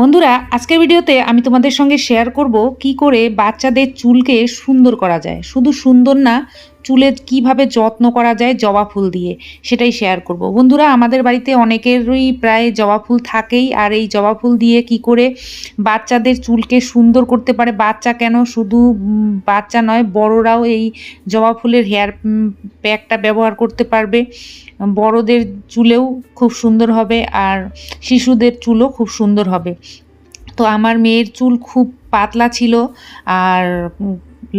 বন্ধুরা, আজকের ভিডিওতে আমি তোমাদের সঙ্গে শেয়ার করব কি করে বাচ্চাদের চুলকে সুন্দর করা যায়। শুধু সুন্দর না চুলের কীভাবে যত্ন করা যায় জবা ফুল দিয়ে, সেটাই শেয়ার করব। বন্ধুরা, আমাদের বাড়িতে অনেকেরই প্রায় জবা ফুল থাকেই, আর এই জবা ফুল দিয়ে কি করে বাচ্চাদের চুলকে সুন্দর করতে পারে, বাচ্চা কেন শুধু বাচ্চা নয়, বড়রাও এই জবা ফুলের হেয়ার প্যাকটা ব্যবহার করতে পারবে। বড়দের চুলেও খুব সুন্দর হবে, আর শিশুদের চুলও খুব সুন্দর হবে। তো আমার মেয়ের চুল খুব পাতলা ছিল, আর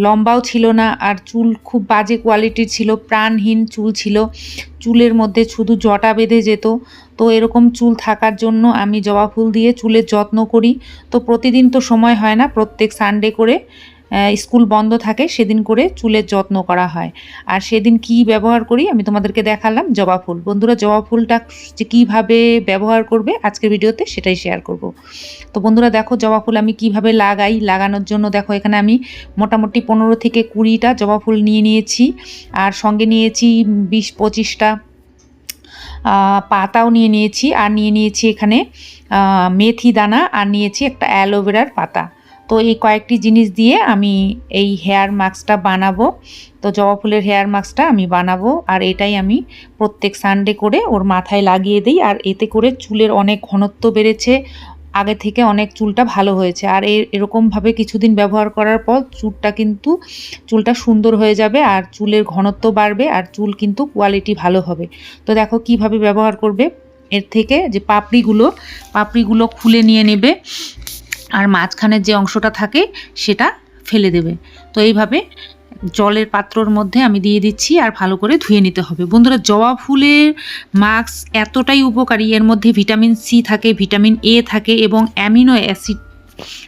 লম্বাও ছিল না, আর চুল খুব বাজে কোয়ালিটির ছিল, প্রাণহীন চুল ছিল। চুলের মধ্যে শুধু জটা বেঁধে যেত। তো এরকম চুল থাকার জন্য আমি জবা ফুল দিয়ে চুলের যত্ন করি। তো প্রতিদিন তো সময় হয় না, প্রত্যেক সানডে করে স্কুল বন্ধ থাকে, সেদিন করে চুলের যত্ন করা হয়। আর সেদিন কি ব্যবহার করি, আমি তোমাদেরকে দেখালাম, জবা ফুল। বন্ধুরা, জবা ফুলটা যে কীভাবে ব্যবহার করবে, আজকের ভিডিওতে সেটাই শেয়ার করব। তো বন্ধুরা, দেখো জবা ফুল আমি কীভাবে লাগাই, লাগানোর জন্য দেখো এখানে আমি মোটামুটি পনেরো থেকে কুড়িটা জবা ফুল নিয়ে নিয়েছি। আর সঙ্গে নিয়েছি বিশ পঁচিশটা পাতাও নিয়ে নিয়েছি। আর নিয়ে নিয়েছি এখানে মেথি দানা। আর নিয়েছি একটা অ্যালোভেরার পাতা। তো এই কয়েকটি জিনিস দিয়ে আমি এই হেয়ার মাস্কটা বানাবো। তো জবা ফুলের হেয়ার মাস্কটা আমি বানাবো আর এটাই আমি প্রত্যেক সানডে করে ওর মাথায় লাগিয়ে দিই আর এতে করে চুলের অনেক ঘনত্ব বেড়েছে। আগে থেকে অনেক চুলটা ভালো হয়েছে আর এরকমভাবে কিছুদিন ব্যবহার করার পর চুলটা কিন্তু, চুলটা সুন্দর হয়ে যাবে আর চুলের ঘনত্ব বাড়বে আর চুল কিন্তু কোয়ালিটি ভালো হবে। তো দেখো কীভাবে ব্যবহার করবে। এর থেকে যে পাপড়িগুলো পাপড়িগুলো খুলে নিয়ে নেবে। আর মাঝখানের যে অংশটা থাকে সেটা ফেলে দেবে। তো এইভাবে জলের পাত্রর মধ্যে আমি দিয়ে দিচ্ছি আর ভালো করে ধুয়ে নিতে হবে। বন্ধুরা, জবা ফুলের মাস্ক এতটাই উপকারী। এর মধ্যে ভিটামিন সি থাকে, ভিটামিন এ থাকে এবং অ্যামিনো অ্যাসিড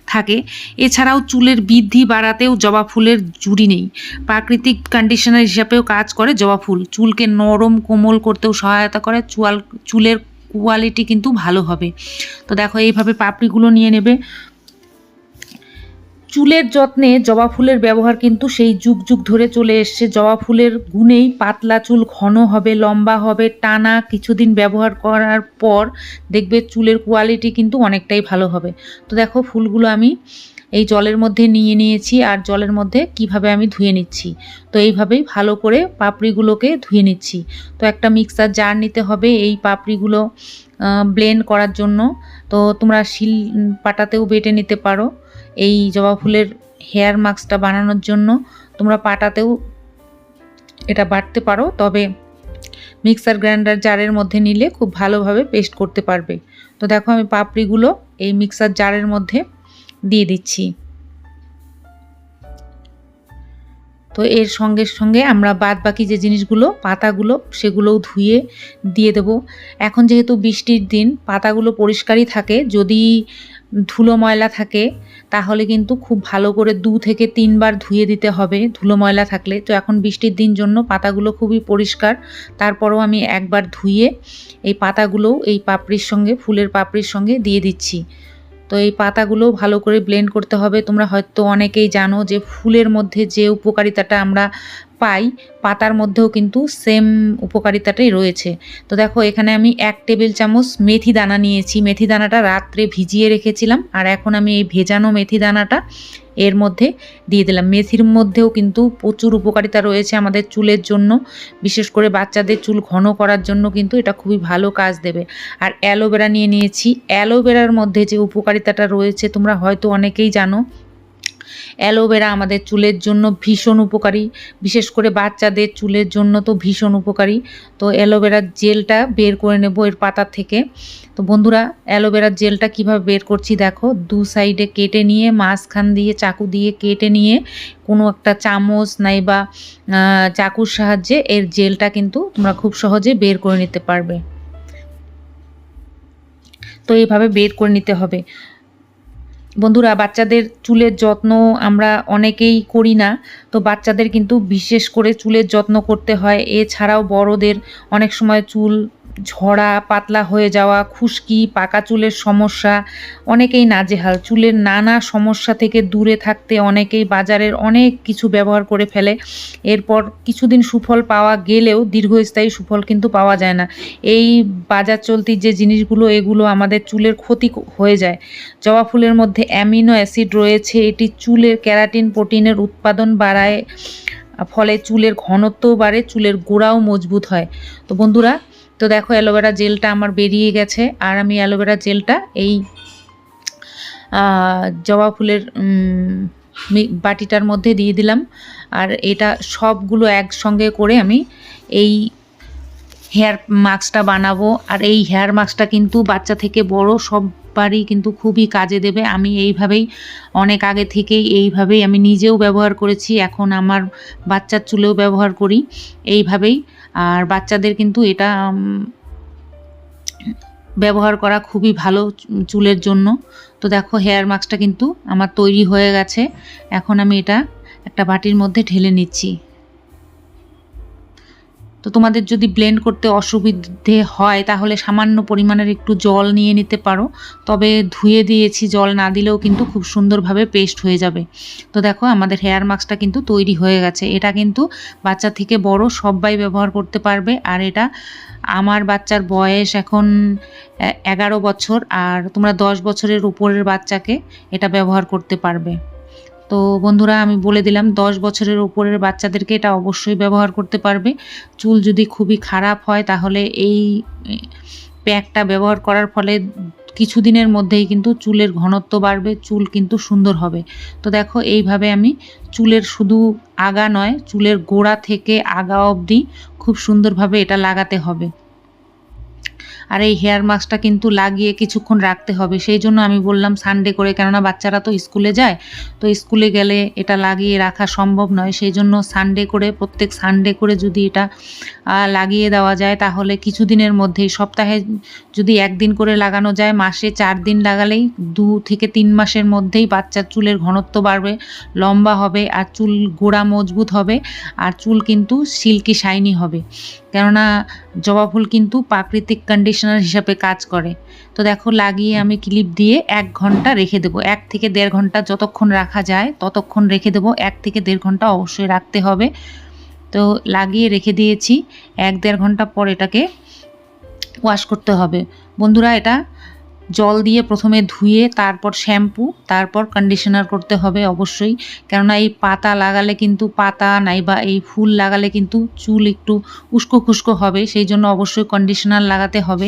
থাকে। এছাড়াও চুলের বৃদ্ধি বাড়াতেও জবা ফুলের জুড়ি নেই। প্রাকৃতিক কন্ডিশনার হিসাবেও কাজ করে জবা ফুল। চুলকে নরম কোমল করতেও সহায়তা করে। চুয়াল চুলের কোয়ালিটি কিন্তু ভালো হবে। তো দেখো, এইভাবে পাপড়িগুলো নিয়ে নেবে। চুলের যত্নে জবা ফুলের ব্যবহার কিন্তু সেই যুগ যুগ ধরে চলে এসছে। জবা ফুলের গুণেই পাতলা চুল ঘন হবে, লম্বা হবে, টানা কিছুদিন ব্যবহার করার পর দেখবে চুলের কোয়ালিটি কিন্তু অনেকটাই ভালো হবে। তো দেখো ফুলগুলো আমি এই জলের মধ্যে নিয়ে নিয়েছি আর জলের মধ্যে কীভাবে আমি ধুয়ে নিচ্ছি। তো এইভাবেই ভালো করে পাপড়িগুলোকে ধুয়ে নিচ্ছি। তো একটা মিক্সার জার নিতে হবে এই পাপড়িগুলো ব্লেন্ড করার জন্য। তো তোমরা শিল পাটাতেও বেটে নিতে পারো এই জবা ফুলের হেয়ার মাস্কটা বানানোর জন্য। তোমরা পাটাতেও এটা বাটতে পারো, তবে মিক্সার গ্রাইন্ডার জারের মধ্যে নিলে খুব ভালোভাবে পেস্ট করতে পারবে। তো দেখো আমি পাপড়িগুলো এই মিক্সার জারের মধ্যে দিয়ে দিচ্ছি। তো এর সঙ্গে সঙ্গে আমরা বাদ বাকি যে জিনিসগুলো, পাতাগুলো, সেগুলোও ধুয়ে দিয়ে দেব। এখন যেহেতু বৃষ্টির দিন, পাতাগুলো পরিষ্কারই থাকে, যদি ধুলো ময়লা থাকে, তাহলে কিন্তু খুব ভালো করে দু থেকে তিনবার ধুয়ে দিতে হবে ধুলো ময়লা থাকলে। তো এখন বৃষ্টির দিন জন্য পাতাগুলো খুবই পরিষ্কার। তারপরেও আমি একবার ধুয়ে এই পাতাগুলোও এই পাপড়ির সঙ্গে, ফুলের পাপড়ির সঙ্গে দিয়ে দিচ্ছি। তো এই পাতাগুলো ভালো করে ব্লেন্ড করতে হবে। তোমরা হয়তো অনেকেই জানো যে ফুলের মধ্যে যে উপকারিতাটা আমরা পাই, পাতার মধ্যেও কিন্তু সেম উপকারিতাটাই রয়েছে। তো দেখো, এখানে আমি এক টেবিল চামচ মেথি দানা নিয়েছি। মেথি দানাটা রাত্রে ভিজিয়ে রেখেছিলাম আর এখন আমি এই ভেজানো মেথি দানাটা এর মধ্যে দিয়ে দিলাম। মেথির মধ্যেও কিন্তু প্রচুর উপকারিতা রয়েছে আমাদের চুলের জন্য। বিশেষ করে বাচ্চাদের চুল ঘন করার জন্য কিন্তু এটা খুবই ভালো কাজ দেবে। আর অ্যালোভেরা নিয়ে নিয়েছি। অ্যালোভেরার মধ্যে যে উপকারিতাটা রয়েছে, তোমরা হয়তো অনেকেই জানো অ্যালোভেরা আমাদের চুলের জন্য ভীষণ উপকারী। বিশেষ করে বাচ্চাদের চুলের জন্য তো ভীষণ উপকারী। তো অ্যালোভেরার জেলটা বের করে নেব এর পাতা থেকে। তো বন্ধুরা অ্যালোভেরার জেলটা কীভাবে বের করছি দেখো। দু সাইডে কেটে নিয়ে, মাঝখান দিয়ে, চাকু দিয়ে কেটে নিয়ে, কোনো একটা চামচ নাই বা চাকুর সাহায্যে এর জেলটা কিন্তু তোমরা খুব সহজে বের করে নিতে পারবে। তো এইভাবে বের করে নিতে হবে। বন্ধুরা, বাচ্চাদের চুলের যত্ন আমরা অনেকেই করি না, তো বাচ্চাদের কিন্তু বিশেষ করে চুলের যত্ন করতে হয়। এছাড়াও বড়দের অনেক সময় চুল ঝরা পাতলা হয়ে যাওয়া, খুশকি, পাকা চুলের সমস্যা, অনেকেই নাজেহাল। চুলের নানা সমস্যা থেকে দূরে থাকতে অনেকেই বাজারের অনেক কিছু ব্যবহার করে ফেলে। এরপর কিছুদিন সুফল পাওয়া গেলেও দীর্ঘস্থায়ী সুফল কিন্তু পাওয়া যায় না। এই বাজার চলতি যে জিনিসগুলো, এগুলো আমাদের চুলের ক্ষতি হয়ে যায়। জবা ফুলের মধ্যে অ্যামিনো অ্যাসিড রয়েছে। এটি চুলের ক্যারাটিন, প্রোটিনের উৎপাদন বাড়ায়, ফলে চুলের ঘনত্ব বাড়ে, চুলের গোড়াও মজবুত হয়। তো বন্ধুরা তো দেখো অ্যালোভেরা জেলটা আমার বেরিয়ে গেছে আর আমি অ্যালোভেরা জেলটা এই জবা ফুলের বাটিটার মধ্যে দিয়ে দিলাম। আর এটা সবগুলো একসঙ্গে করে আমি এই হেয়ার মাস্কটা বানাবো। আর এই হেয়ার মাস্কটা কিন্তু বাচ্চা থেকে বড় সববারই কিন্তু খুবই কাজে দেবে। আমি এইভাবেই অনেক আগে থেকেই এইভাবেই আমি নিজেও ব্যবহার করেছি। এখন আমার বাচ্চার চুলেও ব্যবহার করি। এইভাবেই আর বাচ্চাদের কিন্তু এটা ব্যবহার করা খুবই ভালো চুলের জন্য। তো দেখো হেয়ার মাস্কটা কিন্তু আমার তৈরি হয়ে গেছে। এখন আমি এটা একটা বাটির মধ্যে ঢেলে নিচ্ছি। তো তোমাদের যদি ব্লেন্ড করতে অসুবিধে হয়, তাহলে সামান্য পরিমাণের একটু জল নিয়ে নিতে পারো। তবে ধুয়ে দিয়েছি, জল না দিলেও কিন্তু খুব সুন্দরভাবে পেস্ট হয়ে যাবে। তো দেখো, আমাদের হেয়ার মাস্কটা কিন্তু তৈরি হয়ে গেছে। এটা কিন্তু বাচ্চা থেকে বড় সবাই ব্যবহার করতে পারবে। আর এটা আমার বাচ্চার বয়স এখন এগারো বছর। আর তোমরা দশ বছরের উপরের বাচ্চাকে এটা ব্যবহার করতে পারবে। তো বন্ধুরা, আমি বলে দিলাম, দশ বছরের উপরের বাচ্চাদেরকে এটা অবশ্যই ব্যবহার করতে পারবে। চুল যদি খুবই খারাপ হয়, তাহলে এই প্যাকটা ব্যবহার করার ফলে কিছুদিনের মধ্যেই কিন্তু চুলের ঘনত্ব বাড়বে, চুল কিন্তু সুন্দর হবে। তো দেখো, এইভাবে আমি চুলের শুধু আগা নয়, চুলের গোড়া থেকে আগা অবধি খুব সুন্দরভাবে এটা লাগাতে হবে। আর এই হেয়ার মাস্কটা কিন্তু লাগিয়ে কিছুক্ষণ রাখতে হবে। সেই জন্য আমি বললাম সানডে করে, কেননা বাচ্চারা তো স্কুলে যায়, তো স্কুলে গেলে এটা লাগিয়ে রাখা সম্ভব নয়। সেই জন্য সানডে করে, প্রত্যেক সানডে করে যদি এটা লাগিয়ে দেওয়া যায়, তাহলে কিছুদিনের মধ্যেই, সপ্তাহে যদি একদিন করে লাগানো যায়, মাসে চার দিন লাগালেই দু থেকে তিন মাসের মধ্যেই বাচ্চার চুলের ঘনত্ব বাড়বে, লম্বা হবে, আর চুল গোড়া মজবুত হবে, আর চুল কিন্তু সিল্কি শাইনি হবে। কেননা জবা ফুল কিন্তু প্রাকৃতিক কন্ডিশনার হিসাবে কাজ করে। তো দেখো লাগিয়ে আমি ক্লিপ দিয়ে এক ঘণ্টা রেখে দেবো। এক থেকে দেড় ঘণ্টা যতক্ষণ রাখা যায়, ততক্ষণ রেখে দেবো। এক থেকে দেড় ঘণ্টা অবশ্যই রাখতে হবে। তো লাগিয়ে রেখে দিয়েছি। এক দেড় ঘণ্টা পর এটাকে ওয়াশ করতে হবে। বন্ধুরা, এটা জল দিয়ে প্রথমে ধুয়ে, তারপর শ্যাম্পু, তারপর কন্ডিশনার করতে হবে অবশ্যই। কেননা এই পাতা লাগালে কিন্তু পাতা, নাইবা এই ফুল লাগালে কিন্তু চুল একটু উস্কো খুস্কো হবে, সেই জন্য অবশ্যই কন্ডিশনার লাগাতে হবে।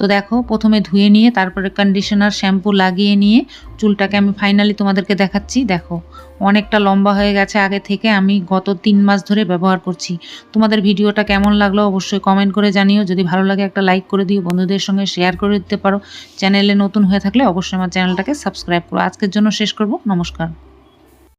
তো দেখো, প্রথমে ধুয়ে নিয়ে, তারপরে কন্ডিশনার শ্যাম্পু লাগিয়ে নিয়ে, চুলটাকে আমি ফাইনালি তোমাদেরকে দেখাচ্ছি। দেখো, অনেকটা লম্বা হয়ে গেছে আগে থেকে, আমি গত তিন মাস ধরে ব্যবহার করছি। তোমাদের ভিডিওটা কেমন লাগল অবশ্যই কমেন্ট করে জানিও। যদি ভালো লাগে একটা লাইক করে দিও, বন্ধুদের সঙ্গে শেয়ার করে দিতে পারো। চ্যানেলে নতুন হয়ে থাকলে অবশ্যই আমার চ্যানেলটাকে সাবস্ক্রাইব করো। আজকের জন্য শেষ করব। নমস্কার।